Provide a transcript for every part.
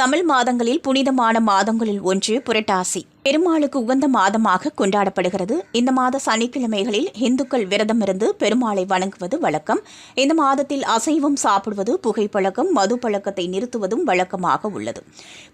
தமிழ் மாதங்களில் புனிதமான மாதங்களில் ஒன்று புரட்டாசி. பெருமாளுக்கு உகந்த மாதமாக கொண்டாடப்படுகிறது. இந்த மாத சனிக்கிழமைகளில் இந்துக்கள் விரதமிருந்து பெருமாளை வணங்குவது வழக்கம். இந்த மாதத்தில் அசைவம் சாப்பிடுவது புகைப்பழக்கம் மது பழக்கத்தை நிறுத்துவதும் வழக்கமாக உள்ளது.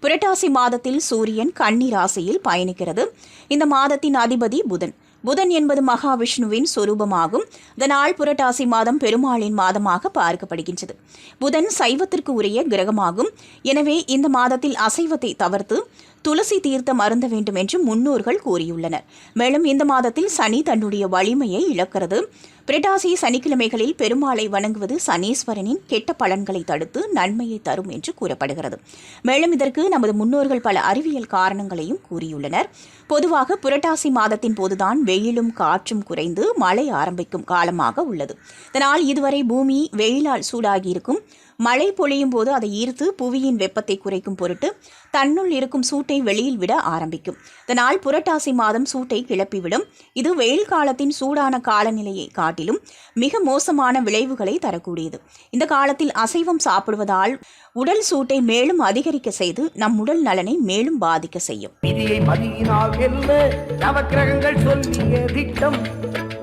புரட்டாசி மாதத்தில் சூரியன் கன்னி ராசியில் பயணிக்கிறது. இந்த மாதத்தின் அதிபதி புதன். புதன் என்பது மகாவிஷ்ணுவின் சொரூபமாகும். இதனால் புரட்டாசி மாதம் பெருமாளின் மாதமாக பார்க்கப்படுகின்றது. புதன் சைவத்திற்கு உரிய கிரகமாகும். எனவே இந்த மாதத்தில் அசைவத்தை தவிர்த்து துளசி தீர்த்தம் அருந்த வேண்டும் என்று முன்னோர்கள் கூறியுள்ளனர். மேலும் இந்த மாதத்தில் சனி தன்னுடைய வலிமையை இழக்கிறது. புரட்டாசி சனிக்கிழமைகளில் பெருமாளை வணங்குவது சனீஸ்வரனின் கெட்ட பலன்களை தடுத்து நன்மையை தரும் என்று கூறப்படுகிறது. மேலும் இதற்கு நமது முன்னோர்கள் பல அறிவியல் காரணங்களையும் கூறியுள்ளனர். பொதுவாக புரட்டாசி மாதத்தின் போதுதான் வெயிலும் காற்றும் குறைந்து மழை ஆரம்பிக்கும் காலமாக உள்ளது. இதனால் இதுவரை பூமி வெயிலால் சூடாகியிருக்கும். மழை பொழியும் போது அதை ஈர்த்து புவியின் வெப்பத்தை குறைக்கும் பொருட்டு தன்னுள் இருக்கும் சூட்டை வெளியில் விட ஆரம்பிக்கும். இதனால் புரட்டாசி மாதம் சூட்டை கிளப்பிவிடும். இது வெயில் காலத்தின் சூடான காலநிலையை காட்டிலும் மிக மோசமான விளைவுகளை தரக்கூடியது. இந்த காலத்தில் அசைவம் சாப்பிடுவதால் உடல் சூட்டை மேலும் அதிகரிக்க செய்து நம் உடல் நலனை மேலும் பாதிக்க செய்யும். விதியை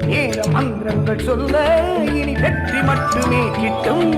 நேர மந்திரங்கள் சொல்ல இனி வெற்றி மட்டுமே கிட்டும்.